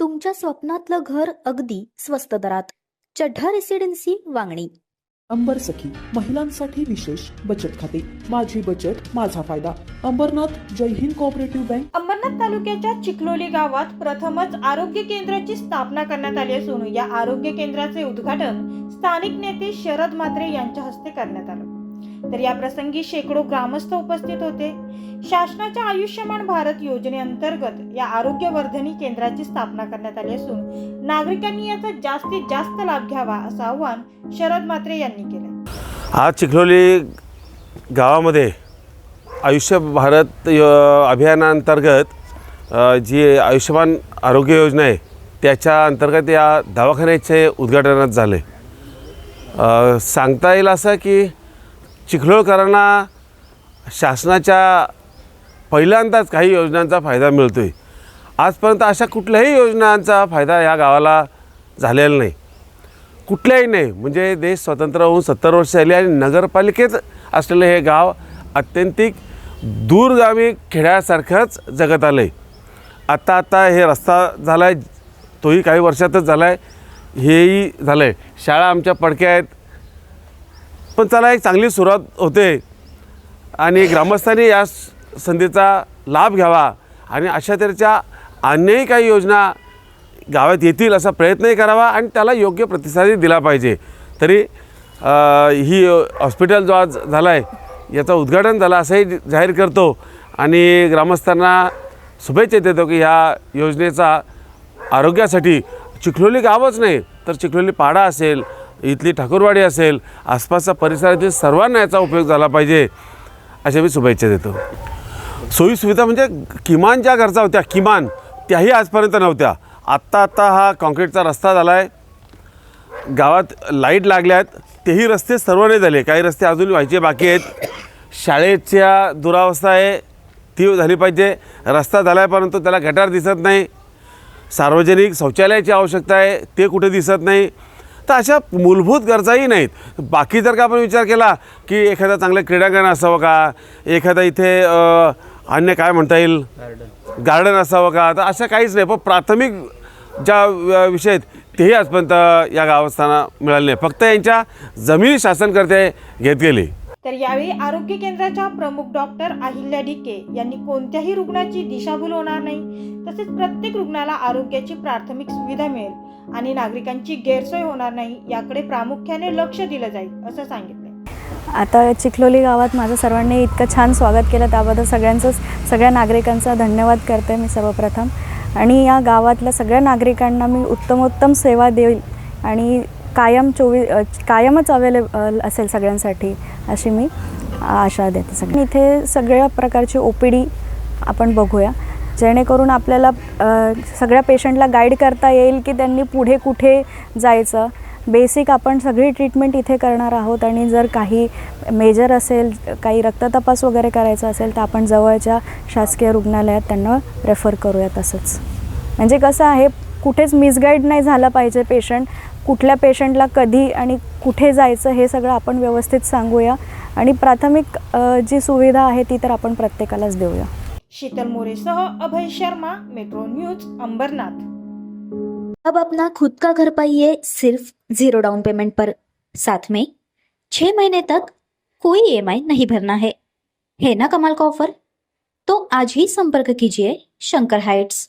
तुमच्या स्वप्नातलं घर अगदी स्वस्त दरात. चढ्ढा रेसिडेन्सी वांगणी. अंबर सखी महिलांसाठी विशेष बचत खाते. माझी बचत माझा फायदा. अंबरनाथ जय हिंद कोऑपरेटिव्ह बँक अंबरनाथ तालुक्याच्या चिखलोली गावात प्रथमच आरोग्य केंद्राची स्थापना करण्यात आली असून या आरोग्य केंद्राचे उद्घाटन स्थानिक नेते शरद मात्रे यांच्या हस्ते करण्यात आलं. तर या प्रसंगी शेकडो ग्रामस्थ उपस्थित होते. शासनाच्या आयुष्यमान भारत योजनेअंतर्गत या आरोग्यवर्धनी केंद्राची स्थापना करण्यात आली असून नागरिकांनी याचा जास्तीत जास्त लाभ घ्यावा असं आवाहन शरद मात्रे यांनी केलं. आज चिखलोली गावामध्ये आयुष्य भारत अभियानाअंतर्गत जी आयुष्यमान आरोग्य योजना आहे त्याच्या अंतर्गत या दवाखान्याचे उद्घाटनात झाले. सांगता येईल असं की चिखलोळकरांना शासनाच्या पहिल्यांदाच काही योजनांचा फायदा मिळतो आहे आजपर्यंत अशा कुठल्याही योजनांचा फायदा या गावाला झालेला नाही. कुठल्याही नाही म्हणजे देश स्वतंत्र होऊन सत्तर वर्ष झाली आणि नगरपालिकेत असलेलं हे गाव अत्यंतिक दूरगामी खेड्यासारखंच जगत आलं आहे आत्ता आत्ता हे रस्ता झाला आहे तोही काही वर्षातच झाला आहे हेही झालं आहे शाळा आमच्या पडक्या आहेत पण त्याला एक चांगली सुरुवात होते. आणि ग्रामस्थांनी या स- संधीचा लाभ घ्यावा. आणि अशा तऱ्हेच्या अन्यही काही योजना गावात येतील असा प्रयत्नही करावा आणि त्याला योग्य प्रतिसादही दिला पाहिजे. तरी ही हॉस्पिटल जो आज झाला आहे याचं उद्घाटन झालं असंही जाहीर करतो. आणि ग्रामस्थांना शुभेच्छा देतो की ह्या योजनेचा आरोग्यासाठी चिखलोली गावच नाही तर चिखलोली पाडा असेल इथली ठाकूरवाडी असेल आसपासच्या परिसरातील सर्वांना याचा उपयोग झाला पाहिजे अशा मी शुभेच्छा देतो. सोयीसुविधा म्हणजे किमान ज्या गरजा होत्या किमान त्याही आजपर्यंत नव्हत्या. आत्ता आत्ता हा कॉन्क्रीटचा रस्ता झाला आहे गावात लाइट लागल्या आहेत तेही रस्ते सर्व नाही झाले. काही रस्ते अजून व्हायचे बाकी आहेत. शाळेच्या दुरावस्था आहे ती झाली पाहिजे. रस्ता झाला आहे परंतु त्याला गटार दिसत नाही. सार्वजनिक शौचालयाची आवश्यकता आहे ते कुठे दिसत नाही. तर अशा मूलभूत गरजाही नाहीत. बाकी जर का आपण विचार केला की एखादं चांगलं क्रीडांगण असावं का? एखादं इथे अन्य काय म्हणता येईल? गार्डन असावं का? तर असं काहीच नाही. पण प्राथमिक ज्या विषय आहेत तेही आजपर्यंत या गावस्थांना मिळाले नाही. फक्त यांच्या जमिनी शासनकर्ते घेत गेले. तर यावेळी आरोग्य केंद्राच्या प्रमुख डॉक्टर अहिल्या डिके यांनी कोणत्याही रुग्णाची दिशाभूल होणार नाही. तसेच प्रत्येक रुग्णाला आरोग्याची प्राथमिक सुविधा मिळेल आणि नागरिकांची गैरसोय होणार नाही याकडे प्रामुख्याने लक्ष दिलं जाईल असं सांगितलं आता चिखलोली गावात माझं सर्वांनी इतकं छान स्वागत केलं त्याबद्दल सगळ्यांचं सगळ्या नागरिकांचा धन्यवाद करते मी सर्वप्रथम. आणि या गावातल्या सगळ्या नागरिकांना मी उत्तमोत्तम सेवा देईल आणि कायम चोवीस कायमच अवेलेबल असेल सगळ्यांसाठी अशी मी आशा देते सगळ्या इथे सगळ्या प्रकारची ओ पी डी आपण बघूया जेणेकरून आपल्याला सगळ्या पेशंटला गाईड करता येईल की त्यांनी पुढे कुठे जायचं. बेसिक आपण सगळी ट्रीटमेंट इथे करणार आहोत आणि जर काही मेजर असेल काही रक्ततपास वगैरे करायचा असेल तर आपण जवळच्या शासकीय रुग्णालयात त्यांना रेफर करूया तसंच म्हणजे कसं आहे कुठेच मिसगाईड नाही झाला पाहिजे पेशंट कुठल्या पेशंटला कधी आणि कुठे जायचं हे सगळं आपण व्यवस्थित सांगूया. आणि प्राथमिक जी सुविधा आहे ती तर आपण प्रत्येकालाच देऊया. शीतल मोरेसह अभय शर्मा मेट्रो न्यूज अंबरनाथ. अब अपना खुद का घर पाइए सिर्फ जीरो डाउन पेमेंट पर। साथ में छह महीने तक कोई ईएमआई नहीं भरना है। है ना कमाल का ऑफर तो आज ही संपर्क कीजिए Shankar heights.